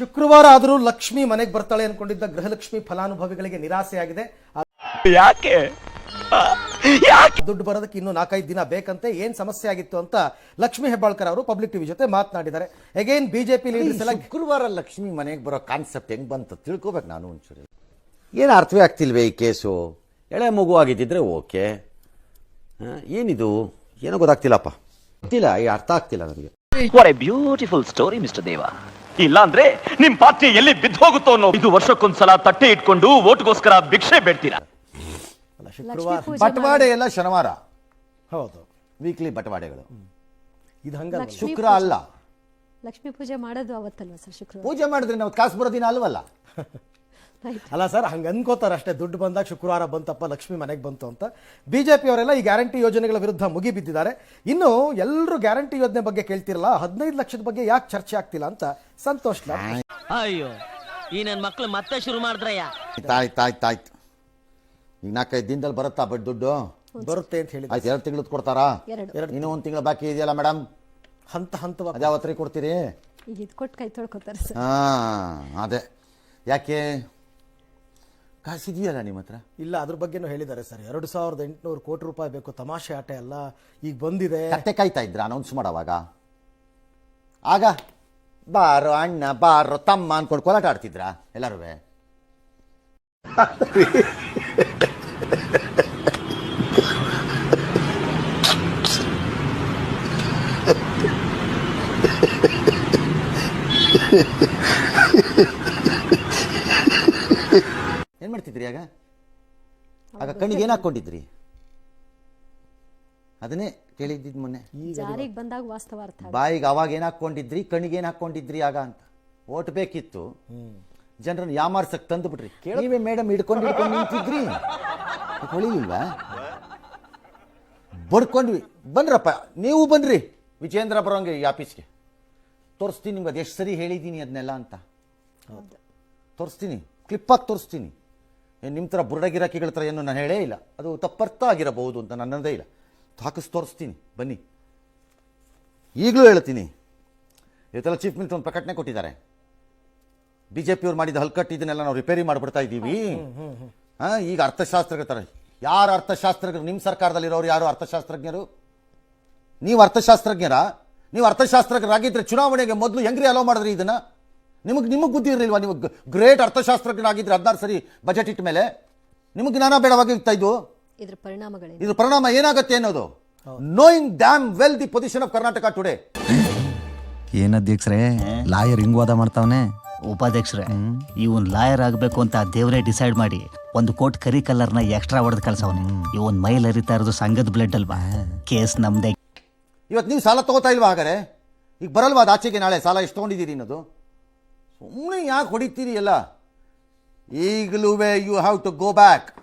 ಶುಕ್ರವಾರ ಆದರೂ ಲಕ್ಷ್ಮಿ ಮನೆಗೆ ಬರ್ತಾಳೆ ಅನ್ಕೊಂಡಿದ್ದ ಗೃಹಲಕ್ಷ್ಮಿ ಫಲಾನುಭವಿಗಳಿಗೆ ನಿರಾಸೆಯಾಗಿದೆ. ಯಾಕೆ? ಯಾಕೆ? ದುಡ್ಡು ಬರೋದಕ್ಕೆ ಇನ್ನು ನಾಲ್ಕೈದು ದಿನ ಬೇಕಂತೆ ಏನ್ ಸಮಸ್ಯೆ ಆಗಿತ್ತು ಅಂತ ಲಕ್ಷ್ಮಿ ಹೆಬ್ಬಾಳ್ಕರ್ ಅವರು ಪಬ್ಲಿಕ್ ಟಿವಿ ಜೊತೆ ಮಾತನಾಡಿದ್ದಾರೆ. ಅಗೈನ್ ಬಿಜೆಪಿ ಲೀಡರ್ಸ್ ಎಲ್ಲ ಶುಕ್ರವಾರ ಲಕ್ಷ್ಮಿ ಮನೆಗೆ ಬರೋ ಕಾನ್ಸೆಪ್ಟ್ ಹೆಂಗ್ ಬಂತ ತಿಳ್ಕೊಬೇಕು ನಾನು ಒಂಚೂರಿ. ಏನು ಅರ್ಥವೇ ಆಗ್ತಿಲ್ವೇ ಈ ಕೇಸು? ಎಳೆ ಮಗು ಆಗಿದ್ದಿದ್ರೆ ಓಕೆ. ಏನಿದು? ಏನೋ ಗೊತ್ತಾಗ್ತಿಲ್ಲಪ್ಪ. ಗೊತ್ತಿಲ್ಲ ಈ ಅರ್ಥ ಆಗ್ತಿಲ್ಲ ನನಗೆ. ಬ್ಯೂಟಿಫುಲ್ ಸ್ಟೋರಿ ಮಿಸ್ಟರ್ ದೇವ ಇಲ್ಲ ಅಂದ್ರೆ ನಿಮ್ ಪಾರ್ಟಿ ಎಲ್ಲಿ ಬಿದ್ದು ಹೋಗುತ್ತೋ ಅನ್ನೋ ಇದು ವರ್ಷಕ್ಕೊಂದ್ಸಲ ತಟ್ಟೆ ಇಟ್ಕೊಂಡು ಓಟ್ಗೋಸ್ಕರ ಭಿಕ್ಷೆ ಬೇಡ್ತೀರಾ? ಶುಕ್ರವಾರ ಬಟವಾಡೆ ಎಲ್ಲ ಶನಿವಾರ. ಹೌದು. ವೀಕ್ಲಿ ಬಟವಾಡೆಗಳು. ಇದು ಹಂಗಲ್ಲ. ಲಕ್ಷ್ಮೀ ಶುಕ್ರ ಅಲ್ಲ. ಲಕ್ಷ್ಮೀ ಪೂಜೆ ಮಾಡೋದು ಅವತ್ತಲ್ವಾ ಸರ್ ಶುಕ್ರ ಪೂಜೆ ಮಾಡಿದ್ರೆ ನಾವು ಕಾಸು ಬರೋ ದಿನ ಅಲ್ವಲ್ಲ? ಅಲ್ಲ ಸರ್ ಹಂಗೆ ಅನ್ಕೋತಾರೆ ಅಷ್ಟೇ. ದುಡ್ಡು ಬಂದಾಗ ಶುಕ್ರವಾರ ಬಂತಪ್ಪ ಲಕ್ಷ್ಮಿ ಮನೆಗೆ ಬಂತು ಅಂತ. ಬಿಜೆಪಿ ಅವರೆಲ್ಲ ಈ ಗ್ಯಾರಂಟಿ ಯೋಜನೆಗಳ ವಿರುದ್ಧ ಮುಗಿ ಬಿದ್ದಿದ್ದಾರೆ. ಇನ್ನು ಎಲ್ಲರೂ ಗ್ಯಾರಂಟಿ ಯೋಜನೆ ಬಗ್ಗೆ ಕೇಳ್ತಿರಲ್ಲ ಹದಿನೈದು ಲಕ್ಷದ ಬಗ್ಗೆ ಯಾಕೆ ಚರ್ಚೆ ಆಗ್ತಿಲ್ಲ ಅಂತ ಸಂತೋಷ್ ಅಯ್ಯೋ ಈ ನನ್ನ ಮಕ್ಕಳು ಮತ್ತೆ ಶುರು ಮಾಡಿದ್ರಯ್ಯ. ಆಯ್ತು ಆಯ್ತು ಆಯ್ತು ಈಗ ನಾಲ್ಕೈದು ದಿನದಲ್ಲಿ ಬರುತ್ತಾ ಬಟ್ ದುಡ್ಡು? ಬರುತ್ತೆ ಅಂತ ಹೇಳಿ ಆಯ್ತು ಎರಡು ತಿಂಗಳು ಕೊಡ್ತಾರಾ? ಎರಡು. ಇನ್ನೂ ಒಂದು ತಿಂಗಳು ಬಾಕಿ ಇದೆಯಲ್ಲ ಮೇಡಮ್ ಹಂತ ಹಂತವಾಗಿ. ಅದ್ಯಾವತ್ತರಿ ಕೊಡ್ತೀರಿ? ಈಗ ಇದು ಕೊಟ್ಟು ಕೈ ತೊಳ್ಕೊತಾರೆ ಸರ್. ಹಾ ಅದೇ. ಯಾಕೆ? ಕಾಸಿದೆಯಲ್ಲ ನಿಮ್ಮ ಹತ್ರ? ಇಲ್ಲ ಅದ್ರ ಬಗ್ಗೆನೂ ಹೇಳಿದ್ದಾರೆ ಸರ್. ಎರಡು ಸಾವಿರದ ಎಂಟುನೂರು ಕೋಟಿ ರೂಪಾಯಿ ಬೇಕು ತಮಾಷೆ ಆಟ ಎಲ್ಲ ಈಗ ಬಂದಿದೆ. ಕತ್ತೆ ಕಾಯ್ತಾ ಇದ್ರ ಅನೌನ್ಸ್ ಮಾಡೋವಾಗ? ಆಗ ಬಾರೋ ಅಣ್ಣ ಬಾರೋ ತಮ್ಮ ಅನ್ಕೊಂಡು ಕೋಲಾಟ ಆಡ್ತಿದ್ರಾ ಎಲ್ಲರೂ ಏನ್ ಮಾಡ್ತಿದ್ರಿ ಆಗ? ಆಗ ಕಣ್ಣಿಗೆ ಏನ್ ಹಾಕೊಂಡಿದ್ರಿ ಅದನ್ನೇ ಕೇಳಿದ್ದಿದ್ ಮೊನ್ನೆ. ಜಾರಿಗೆ ಬಂದಾಗ ವಾಸ್ತವ ಅರ್ಥ. ಬಾಯಿಗೆ ಅವಾಗ ಏನ್ ಹಾಕೊಂಡಿದ್ರಿ ಕಣ್ಣಿಗೆ ಏನ್ ಹಾಕೊಂಡಿದ್ರಿ ಆಗ ಅಂತ. ಓಟ್ ಬೇಕಿತ್ತು. ಜನರನ್ನು ಯಾಮಾರ್ಸಕ್ ತಂದು ಬಿಟ್ರಿ ನೀವೇ ಮೇಡಮ್ ಹಿಡ್ಕೊಂಡು ಹಿಡ್ಕೊಂಡು ನಿಂತಿದ್ರಿ. ಹೊಳಿಲಿಲ್ವಾ? ಬಡ್ಕೊಂಡ್ವಿ. ಬನ್ರಪ್ಪ ನೀವು ಬನ್ರಿ. ವಿಜೇಂದ್ರ ಬರೋಂಗೆ ಈ ಆಫೀಸ್ಗೆ. ತೋರಿಸ್ತೀನಿ ನಿಮ್ಗೆ ಅದು ಎಷ್ಟು ಸರಿ ಹೇಳಿದ್ದೀನಿ ಅದನ್ನೆಲ್ಲ ಅಂತ. ತೋರಿಸ್ತೀನಿ. ಕ್ಲಿಪ್ಪಾಗಿ ತೋರಿಸ್ತೀನಿ. ನಿಮ್ಮ ಥರ ಬುರುಡಗಿರಾಕಿಗಳ ಥರ ಏನು ನಾನು ಹೇಳೇ ಇಲ್ಲ. ಅದು ತಪ್ಪರ್ಥ ಆಗಿರಬಹುದು ಅಂತ ನನ್ನದೇ ಇಲ್ಲ. ಹಾಕಿಸ್ ತೋರಿಸ್ತೀನಿ. ಬನ್ನಿ. ಈಗಲೂ ಹೇಳ್ತೀನಿ. ಇವತ್ತೆಲ್ಲ ಚೀಫ್ ಮಿನಿಸ್ಟರ್ ಒಂದು ಪ್ರಕಟಣೆ ಕೊಟ್ಟಿದ್ದಾರೆ. ಬಿ ಜೆ ಪಿಯವ್ರು ಮಾಡಿದ ಹಲ್ಕಟ್ಟು ಇದನ್ನೆಲ್ಲ ನಾವು ರಿಪೇರಿ ಮಾಡಿಬಿಡ್ತಾ ಇದ್ದೀವಿ. ಹಾಂ, ಈಗ ಅರ್ಥಶಾಸ್ತ್ರಜ್ಞ ಥರ ಯಾರು ಅರ್ಥಶಾಸ್ತ್ರಜ್ಞರು? ನಿಮ್ಮ ಸರ್ಕಾರದಲ್ಲಿರೋರು ಯಾರು ಅರ್ಥಶಾಸ್ತ್ರಜ್ಞರು? ನೀವು ಅರ್ಥಶಾಸ್ತ್ರಜ್ಞರ? ನೀವು ಅರ್ಥಶಾಸ್ತ್ರಜ್ಞರಾಗಿದ್ದರೆ ಚುನಾವಣೆಗೆ ಮೊದಲು ಹೆಂಗ್ರಿ ಅಲೋ ಮಾಡಿದ್ರಿ ಇದನ್ನ? ನಿಮಗೆ ನಿಮಗೆ ಬುದ್ಧಿ ಇರಲಿಲ್ವಾ? ನೀವು ಗ್ರೇಟ್ ಅರ್ಥಶಾಸ್ತ್ರಜ್ಞರಾಗಿದ್ದರೆ ಹದಿನಾರು ಸರಿ ಬಜೆಟ್ ಇಟ್ಟ ಮೇಲೆ. ನಿಮಗೆ ಜ್ಞಾನ ಬೇಡವಾಗಿರ್ತಾ ಇದು? ಇದ್ರ ಪರಿಣಾಮಗಳು ಇದ್ರ ಪರಿಣಾಮ ಏನಾಗುತ್ತೆ ಅನ್ನೋದು? Knowing damn well the position of Karnataka today ಏನ್ ಅಧ್ಯಕ್ಷರೇ? ಲಾಯರ್ ಹಿಂಗ್ ವಾದ ಮಾಡ್ತಾವನೆ? ಉಪಾಧ್ಯಕ್ಷರೇ ಇವನ್ ಲಾಯರ್ ಆಗ್ಬೇಕು ಅಂತ ದೇವರೇ ಡಿಸೈಡ್ ಮಾಡಿ ಒಂದು ಕೋಟ್ ಕರಿ ಕಲರ್ನ ಎಕ್ಸ್ಟ್ರಾ ಹೊಡೆದ್ ಕಳ್ಸವನೆ. ಇವನ್ ಮೈಲ್ ಹರಿತಾ ಇರೋದು ಸಂಘದ ಬ್ಲಡ್ ಅಲ್ವಾ? ಕೇಸ್ ನಮ್ದೇ. ಇವತ್ತು ನೀವು ಸಾಲ ತಗೋತಾ ಇಲ್ವಾ ಹಾಗಾದ್ರೆ? ಈಗ ಬರಲ್ವಾ ಅದು ಆಚೆಗೆ ನಾಳೆ? ಸಾಲ ಎಷ್ಟು ತಗೊಂಡಿದ್ದೀರಿ ಅನ್ನೋದು? ಸುಮ್ಮನೆ ಯಾಕೆ ಹೊಡಿತೀರಿ ಎಲ್ಲ? ಈಗಲೂ you have to go back.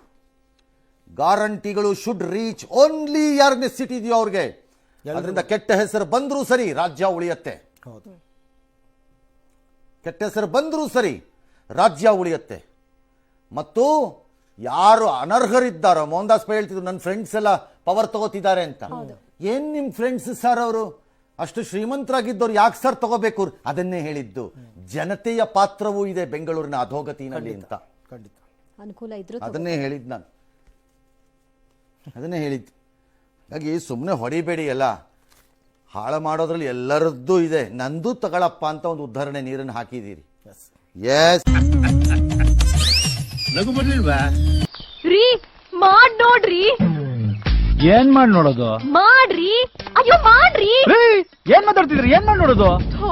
ಗ್ಯಾರಂಟಿಗಳು should reach only ಯಾರನ್ನೇ ಸಿಟಿ ಇದೆಯೋ ಅವ್ರಿಗೆ. ಅದರಿಂದ ಕೆಟ್ಟ ಹೆಸರು ಬಂದರೂ ಸರಿ ರಾಜ್ಯ ಉಳಿಯತ್ತೆ. ಹೌದು. ಕೆಟ್ಟ ಹೆಸರು ಬಂದರೂ ಸರಿ ರಾಜ್ಯ ಉಳಿಯತ್ತೆ. ಮತ್ತು ಯಾರು ಅನರ್ಹರಿದ್ದಾರೋ ಮೋಹನ್ ದಾಸ್ ಪೈ ಹೇಳ್ತಿದ್ರು ನನ್ನ ಫ್ರೆಂಡ್ಸ್ ಎಲ್ಲ ಪವರ್ ತಗೋತಿದ್ದಾರೆ ಅಂತ. ಏನು ನಿಮ್ಮ ಫ್ರೆಂಡ್ಸ್ ಸರ್ ಅವರು? ಅಷ್ಟು ಶ್ರೀಮಂತರಾಗಿದ್ದವ್ರು ಯಾಕೆ ಸರ್ ತಗೋಬೇಕು ಅದನ್ನೇ ಹೇಳಿದ್ದು. ಜನತೆಯ ಪಾತ್ರವೂ ಇದೆ ಬೆಂಗಳೂರಿನ ಅಧೋಗತಿನಲ್ಲಿ ಅಂತ. ಖಂಡಿತ. ಅನುಕೂಲ ಇದ್ರು ಅದನ್ನೇ ಹೇಳಿದ್ ನಾನು. ಅದನ್ನೇ ಹೇಳಿದ್ದು. ಹಾಗಾಗಿ ಸುಮ್ಮನೆ ಹೊಡಿಬೇಡಿ ಅಲ್ಲ ಹಾಳ ಮಾಡೋದ್ರಲ್ಲಿ ಎಲ್ಲರದ್ದು ಇದೆ. ನಂದು ತಗೊಳಪ್ಪ ಅಂತ ಒಂದು ಉದಾಹರಣೆ ನೀರನ್ನು ಹಾಕಿದ್ದೀರಿ. ಎಸ್ ಎಸ್ ರೀ ಮಾಡ್ ನೋಡ್ರಿ. ಏನ್ ಮಾಡಿ ನೋಡೋದು? ಮಾಡ್ರಿ. ಅಯ್ಯೋ ಮಾಡ್ರಿ. ಏನ್ ಮಾತಾಡ್ತಿದ್ರಿ? ಏನ್ ಮಾಡಿ ನೋಡೋದು? ಥೋ.